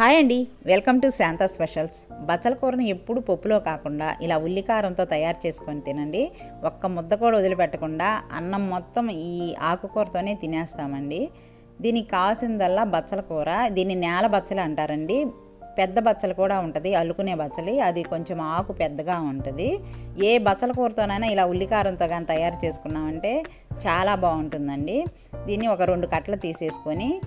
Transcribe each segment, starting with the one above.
Hi అండి. Welcome to Shanta specials. బచ్చల కూరను ఎప్పుడు పప్పులో కాకుండా ఇలా ఉల్లికారంతో తయారు చేసుకొని తినండి. ఒక్క ముద్ద కూడా వదిలిపెట్టకుండా అన్నం మొత్తం ఈ ఆకుకూరతోనే తినేస్తామండి. దీనికి కావాల్సిందల్లా బచ్చల కూర. దీన్ని నేల బచ్చలు అంటారండి. పెద్ద బచ్చలు కూడా ఉంటుంది. అల్లుకునే బచ్చలి. అది కొంచెం ఆకు పెద్దగా ఉంటుంది. ఏ బచ్చల కూరతోనైనా ఇలా ఉల్లికారంతో కానీ తయారు చేసుకున్నామంటే చాలా బాగుంటుందండి. దీన్ని ఒక రెండు కట్టలు తీసేసుకొని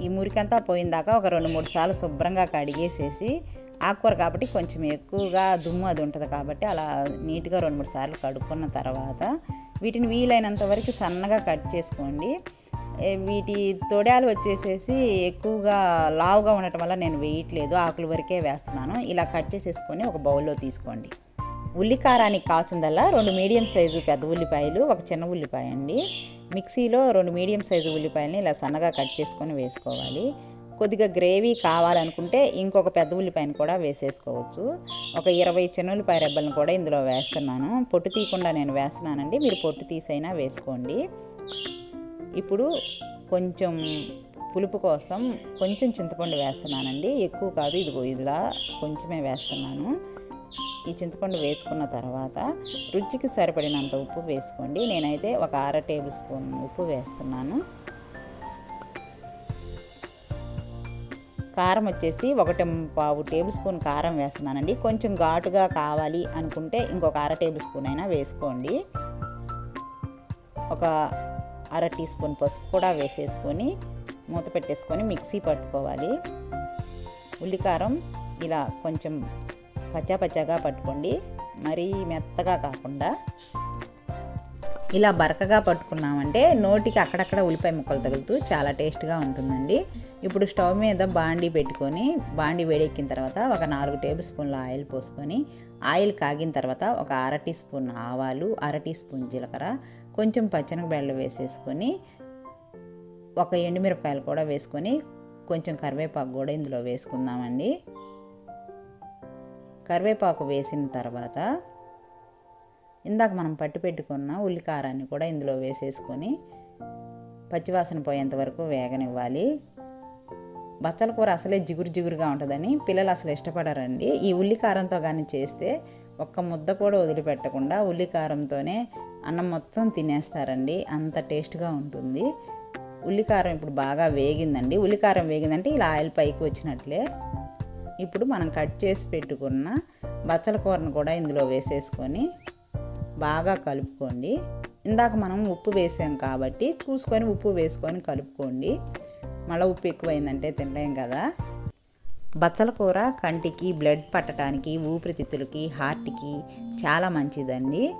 ఈ మురికంతా పోయిందాక ఒక రెండు మూడు సార్లు శుభ్రంగా కడిగేసేసి ఆకుకూర కాబట్టి కొంచెం ఎక్కువగా దుమ్ము అది ఉంటుంది కాబట్టి అలా నీట్గా రెండు మూడు సార్లు కడుక్కున్న తర్వాత వీటిని వీలైనంత వరకు సన్నగా కట్ చేసుకోండి. వీటి తొడాలు వచ్చేసేసి ఎక్కువగా లావుగా ఉండటం వల్ల నేను వేయట్లేదు. ఆకుల వరకే వేస్తున్నాను. ఇలా కట్ చేసేసుకొని ఒక బౌల్లో తీసుకోండి. ఉల్లికారానికి కాసిందల్లా రెండు మీడియం సైజు పెద్ద ఉల్లిపాయలు ఒక చిన్న ఉల్లిపాయ అండి. మిక్సీలో రెండు మీడియం సైజు ఉల్లిపాయలని ఇలా సన్నగా కట్ చేసుకొని వేసుకోవాలి. కొద్దిగా గ్రేవీ కావాలనుకుంటే ఇంకొక పెద్ద ఉల్లిపాయను కూడా వేసేసుకోవచ్చు. ఒక ఇరవై చిన్న ఉల్లిపాయ రెబ్బలను కూడా ఇందులో వేస్తున్నాను. పొట్టు తీయకుండా నేను వేస్తున్నానండి. మీరు పొట్టు తీసైనా వేసుకోండి. ఇప్పుడు కొంచెం పులుపు కోసం కొంచెం చింతపండు వేస్తున్నానండి. ఎక్కువ కాదు ఇదిగో ఇలా కొంచెమే వేస్తున్నాను. ఈ చింతపండు వేసుకున్న తర్వాత రుచికి సరిపడినంత ఉప్పు వేసుకోండి. నేనైతే ఒక అర టేబుల్ స్పూన్ ఉప్పు వేస్తున్నాను. కారం వచ్చేసి ఒకటి పావు టేబుల్ స్పూన్ కారం వేస్తున్నానండి. కొంచెం ఘాటుగా కావాలి అనుకుంటే ఇంకొక అర టేబుల్ స్పూన్ అయినా వేసుకోండి. ఒక అర టీ స్పూన్ పసుపు కూడా వేసేసుకొని మూత పెట్టేసుకొని మిక్సీ పట్టుకోవాలి. ఉల్లికారం ఇలా కొంచెం పచ్చా పచ్చాగా పట్టుకోండి. మరీ మెత్తగా కాకుండా ఇలా బరకగా పట్టుకున్నామంటే నోటికి అక్కడక్కడ ఉల్లిపాయ ముక్కలు తగులుతూ చాలా టేస్ట్గా ఉంటుందండి. ఇప్పుడు స్టవ్ మీద బాండి పెట్టుకొని బాండి వేడెక్కిన తర్వాత ఒక నాలుగు టేబుల్ స్పూన్ల ఆయిల్ పోసుకొని ఆయిల్ కాగిన తర్వాత ఒక అర టీ స్పూన్ ఆవాలు అర టీ స్పూన్ జీలకర్ర కొంచెం పచ్చనగబెళ్ళు వేసేసుకొని ఒక ఎండుమిరపకాయలు కూడా వేసుకొని కొంచెం కరివేపాకు కూడా ఇందులో వేసుకుందామండి. కరివేపాకు వేసిన తర్వాత ఇందాక మనం పట్టు పెట్టుకున్న ఉల్లికారాన్ని కూడా ఇందులో వేసేసుకొని పచ్చివాసన పోయేంత వరకు వేగనివ్వాలి. బచ్చల కూర అసలే జిగురు జిగురుగా ఉంటుందని పిల్లలు అసలు ఇష్టపడరండి. ఈ ఉల్లికారంతో కానీ చేస్తే ఒక్క ముద్ద కూడా వదిలిపెట్టకుండా ఉల్లికారంతోనే అన్నం మొత్తం తినేస్తారండి. అంత టేస్ట్గా ఉంటుంది. ఉల్లికారం ఇప్పుడు బాగా వేగిందండి. ఉల్లికారం వేగిందంటే ఇలా ఆయిల్ పైకి వచ్చినట్లే ఇప్పుడు మనం కట్ చేసి పెట్టుకున్న బచ్చల కూరను కూడా ఇందులో వేసేసుకొని బాగా కలుపుకోండి. ఇందాక మనం ఉప్పు వేసాం కాబట్టి చూసుకొని ఉప్పు వేసుకొని కలుపుకోండి. మళ్ళీ ఉప్పు ఎక్కువైందంటే తినలేం కదా. బచ్చల కూర కంటికి బ్లడ్ పట్టడానికి ఊపిరితిత్తులకి హార్ట్కి చాలా మంచిదండి.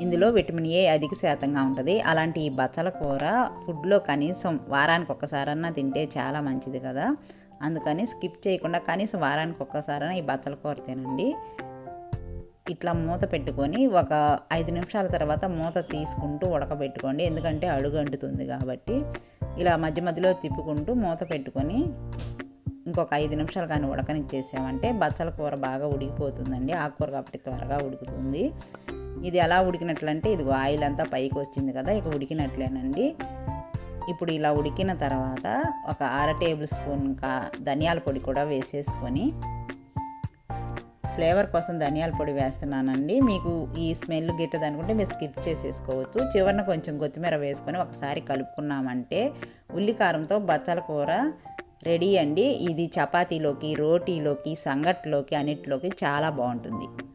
ఇందులో విటమిన్ ఏ అధిక శాతంగా ఉంటుంది. అలాంటి ఈ బచ్చల కూర ఫుడ్లో కనీసం వారానికి ఒక్కసారన్నా తింటే చాలా మంచిది కదా. అందుకని స్కిప్ చేయకుండా కనీసం వారానికి ఒక్కసారైనా ఈ బచ్చల కూర తినండి. ఇట్లా మూత పెట్టుకొని ఒక ఐదు నిమిషాల తర్వాత మూత తీసుకుంటూ ఉడకబెట్టుకోండి. ఎందుకంటే అడుగు అంటుతుంది కాబట్టి ఇలా మధ్య మధ్యలో తిప్పుకుంటూ మూత పెట్టుకొని ఇంకొక ఐదు నిమిషాలు కానీ ఉడకనిచ్చేసామంటే బచ్చల కూర బాగా ఉడికిపోతుందండి. ఆకుకూర కాబట్టి త్వరగా ఉడుకుతుంది. ఇది ఎలా ఉడికినట్లంటే ఇది ఆయిల్ అంతా పైకి వచ్చింది కదా ఇక ఉడికినట్లేనండి. ఇప్పుడు ఇలా ఉడికిన తర్వాత ఒక అర టేబుల్ స్పూన్ కా ధనియాల పొడి కూడా వేసేసుకొని ఫ్లేవర్ కోసం ధనియాల పొడి వేస్తున్నానండి. మీకు ఈ స్మెల్ గిట్టదు అనుకుంటే మీరు స్కిప్ చేసేసుకోవచ్చు. చివరిన కొంచెం కొత్తిమీర వేసుకొని ఒకసారి కలుపుకున్నామంటే ఉల్లికారంతో బచ్చల కూర రెడీ అండి. ఇది చపాతీలోకి రోటీలోకి సంగట్లోకి అన్నిటిలోకి చాలా బాగుంటుంది.